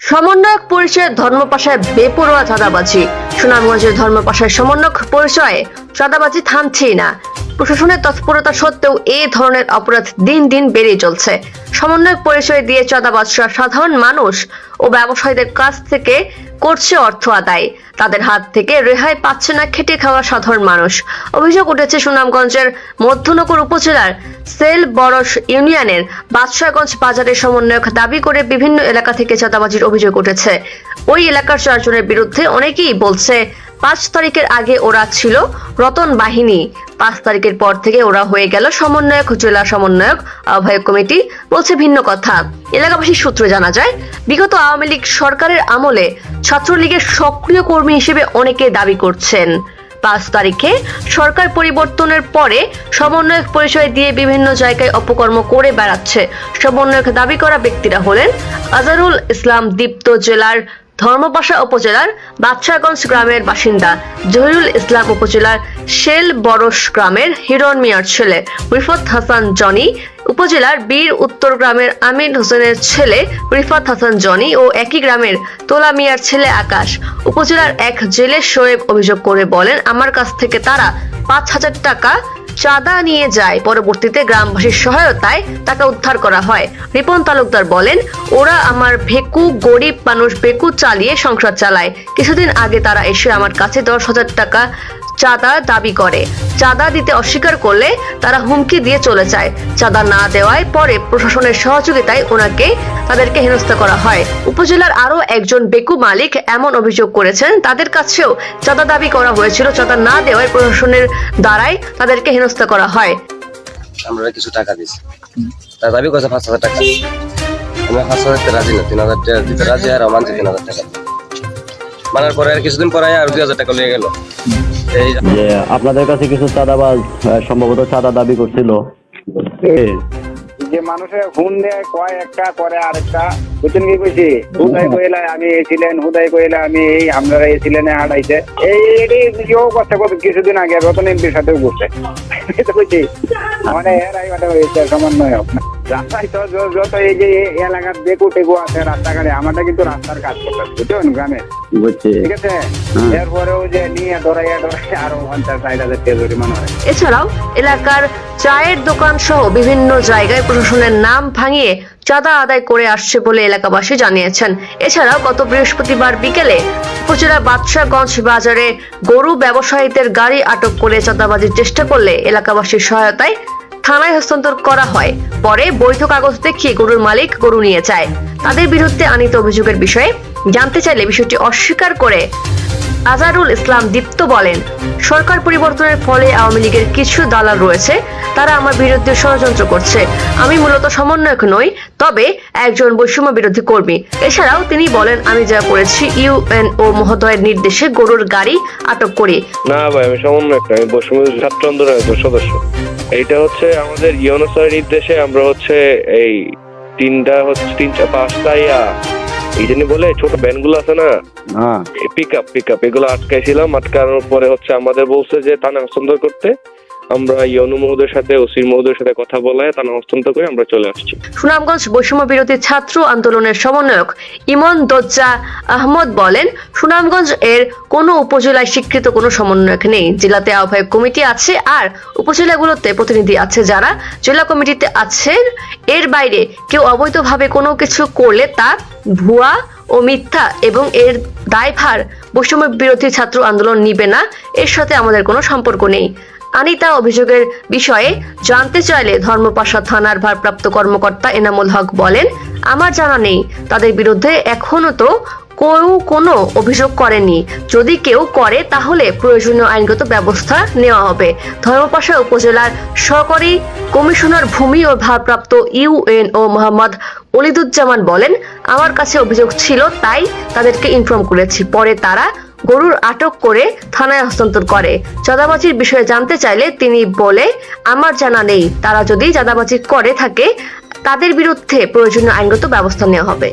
সমন্বয়ক পরিচয়ে ধর্মপাশায় বেপরোয়া চাঁদাবাজি। সুনামগঞ্জের ধর্মপাশায় সমন্বয়ক পরিচয়ে চাঁদাবাজি থামছেই না। প্রশাসনের তৎপরতা সত্ত্বেও এই ধরনের অপরাধ দিন দিন বেড়ে চলছে। সমন্বয়ক পরিচয় দিয়ে চাঁদাবাজরা সাধারণ মানুষ ও ব্যবসায়ীদের কাছ থেকে করছে অর্থ আদায়। তাদের হাত থেকে রেহাই পাচ্ছে না খেটে খাওয়া সাধারণ মানুষ। অভিযোগ উঠেছে সুনামগঞ্জের মধ্যনগর উপজেলার সেল বরস ইউনিয়নের বাদশাহগঞ্জ বাজারের সমন্বয়ক দাবি করে বিভিন্ন এলাকা থেকে চাঁদাবাজির অভিযোগ উঠেছে। ওই এলাকার চারজনের বিরুদ্ধে অনেকেই বলছে পাঁচ তারিখের আগে ওরা ছিল রতন বাহিনী। পাঁচ তারিখের পর থেকে ওরা হয়ে গেল সমন্বয়ক, জেলা সমন্বয়ক, আহ্বায়ক কমিটি, বলছে ভিন্ন কথা। এলাকাবাসীর সূত্রে জানা যায়, বিগত আওয়ামী লীগ সরকারের আমলে ছাত্রলীগের সক্রিয় কর্মী হিসেবে অনেকে দাবি করছেন। পাঁচ তারিখে সরকার পরিবর্তনের পরে সমন্বয়ক পরিচয় দিয়ে বিভিন্ন জায়গায় অপকর্ম করে বেড়াচ্ছে। সমন্বয়ক দাবি করা ব্যক্তিরা হলেন আজারুল ইসলাম দীপ্ত জেলার ধর্মপাশা উপজেলার বাদশাহগঞ্জ গ্রামের বাসিন্দা জহিরুল ইসলাম উপজেলার শেল বরস গ্রামের হিরণ মিয়ার ছেলে রিফত হাসান জনি, উপজেলার বীর উত্তর গ্রামের আমির হোসেনের ছেলে রিফাত হাসান জনি ও একই গ্রামের তোলা মিয়ার ছেলে আকাশ। উপজেলার এক জেলে শোয়েব অভিযোগ করে বলেন, আমার কাছ থেকে তারা পাঁচ হাজার টাকা চাঁদা নিয়ে যায়। পরবর্তীতে গ্রামবাসীর সহায়তায় তাকে উদ্ধার করা হয়। রিপন তালুকদার বলেন, ওরা আমার ভেকু, গরিব মানুষ বেকু চালিয়ে সংসার চালায়। কিছুদিন আগে তারা এসে আমার কাছে দশ হাজার টাকা চাঁদা দাবি করে। চাঁদা দিতে অস্বীকার করলে তারা হুমকি দিয়ে চলে যায়। চাঁদা না দেওয়ায় পরে প্রশাসনের সহযোগিতায় ওনাকে তাদেরকে হেনস্থা করা হয়। উপজেলার আরও একজন বেকু মালিক এমন অভিযোগ করেছেন, তাদের কাছেও চাঁদা দাবি করা হয়েছিল। চাঁদা না দেওয়ায় প্রশাসনের দ্বারাই তাদেরকে হেনস্থা করা হয়। আমরা কিছু টাকা দিছি। তার দাবি করছে পাঁচ হাজার টাকা। পাঁচ হাজার রাজি না, তিন হাজার টাকা দিতে রাজি আর মানছে তিন হাজার টাকা। মানার পরে আর কিছুদিন পরে আর দুই হাজার টাকা গেল। যে আপনাদের কাছে কিছু চাঁদাবাজ সম্ভবত চাঁদা দাবি করছিল। যে মানুষের হুন দেয়, কয় একটা, করে আরেকটা। বুঝছেন কি কইছি? হুদাই কইলা, আমি এই হুদাই কইলা, আমি এই আমরা এই ছিলেন, এই এটি করছে কিছুদিন আগে রতন এমপির সাথেও কইছি মানে এর আই মানে রাস্তায় তো যত এই যে এলাকার টেকু আছে রাস্তাঘাটে আমারটা কিন্তু রাস্তার কাজ করতে বুঝছেন গ্রামে? ঠিক আছে? এরপরেও যে নিয়ে ধরাইয়া ধরাইয়া আরও পঞ্চাশ ষাট হাজার টাকা জরিমানা হয়। এছাড়াও এলাকার চায়ের দোকান সহ বিভিন্ন জায়গায় প্রশাসনের নাম ভাঙিয়ে চাঁদা আদায় করে আসছে বলে এলাকাবাসী জানিয়েছেন। এছাড়াও গত বৃহস্পতিবার বিকেলে উপজেলা বাদশাহগঞ্জ বাজারে গরু ব্যবসায়ীদের গাড়ি আটক করে চাঁদাবাজির চেষ্টা করলে এলাকাবাসীর সহায়তায় থানায় হস্তান্তর করা হয়। পরে বৈধ কাগজ দেখিয়ে গরুর মালিক গরু নিয়ে যায়। তাদের বিরুদ্ধে আনিত অভিযোগের বিষয়ে জানতে চাইলে বিষয়টি অস্বীকার করে আজারুল ইসলাম দীপ্ত বলেন, সরকার পরিবর্তনের ফলে আওয়ামী লীগের কিছু দালাল রয়েছে, তারা আমার বিরুদ্ধে ষড়যন্ত্র করছে। আমি মূলত সমন্বয়ক নই, তবে একজন বৈষম্য বিরোধী কর্মী। এছাড়াও তিনি বলেন, আমি যা করেছি ইউএনও মহোদয়ের নির্দেশে গরুর গাড়ি আটক করি। না ভাই, আমি সমন্বয়ক আমি বসুমতী ছাত্র আন্দোলনের সদস্য। এইটা হচ্ছে আমাদের ইউএনএসআর নির্দেশে আমরা হচ্ছে এই তিনটা হচ্ছে, তিনটা পাঁচটা ইয়া এই জন্য বলে ছোট ভ্যানগুলো আছে না? হ্যাঁ। পিক আপ পিক আপ এগুলো আটকাইছিলাম আটকানোর পরে হচ্ছে আমাদের বলছে যে থানা হস্তান্তর করতে। আমরা ইয়নু মহোদয়ের সাথে ওসির মহোদয়ের সাথে কথা বলায় থানা হস্তান্তর করে আমরা চলে আসছি। সুনামগঞ্জ বৈষম্য বিরোধী ছাত্র আন্দোলনের সমন্বয়ক ইমন দজ্জা আহমদ বলেন সুনামগঞ্জ এর কোনো উপজেলায় স্বীকৃত কোনো সমন্বয়ক নেই। জেলাতে আহ্বায়ক কমিটি আছে আর উপজেলাগুলোতে প্রতিনিধি আছে যারা। জেলা কমিটিতে আছেন এর বাইরে কেউ অবৈধভাবে কোনো কিছু করলে তা ভুয়া ও মিথ্যা এবং এর দায়ভার বৈষম্য বিরোধী ছাত্র আন্দোলন নিবে না, এর সাথে আমাদের কোনো সম্পর্ক নেই। আনিতা অভিযোগের বিষয়ে জানতে চাইলে ধর্মপাশা থানার ভারপ্রাপ্ত কর্মকর্তা এনামুল হক বলেন, আমার জানা নেই। তাদের বিরুদ্ধে এখনও তো কেউ কোনো অভিযোগ করেনি। যদি কেউ করে, তাহলে প্রয়োজনীয় আইনগত ব্যবস্থা নেওয়া হবে। ধর্মপাশা উপজেলার সহকারী কমিশনার ভূমি ও ভারপ্রাপ্ত ইউএনও মোহাম্মদ অলিদুজ্জামান বলেন, আমার কাছে অভিযোগ ছিল, তাই তাদেরকে ইনফর্ম করেছি। পরে তারা গরুর আটক করে থানায় হস্তান্তর করে। চাঁদাবাজির বিষয়ে জানতে চাইলে তিনি বলে, আমার জানা নেই। তারা যদি চাঁদাবাজি করে থাকে, তাদের বিরুদ্ধে প্রয়োজনীয় আইনগত ব্যবস্থা নেওয়া হবে।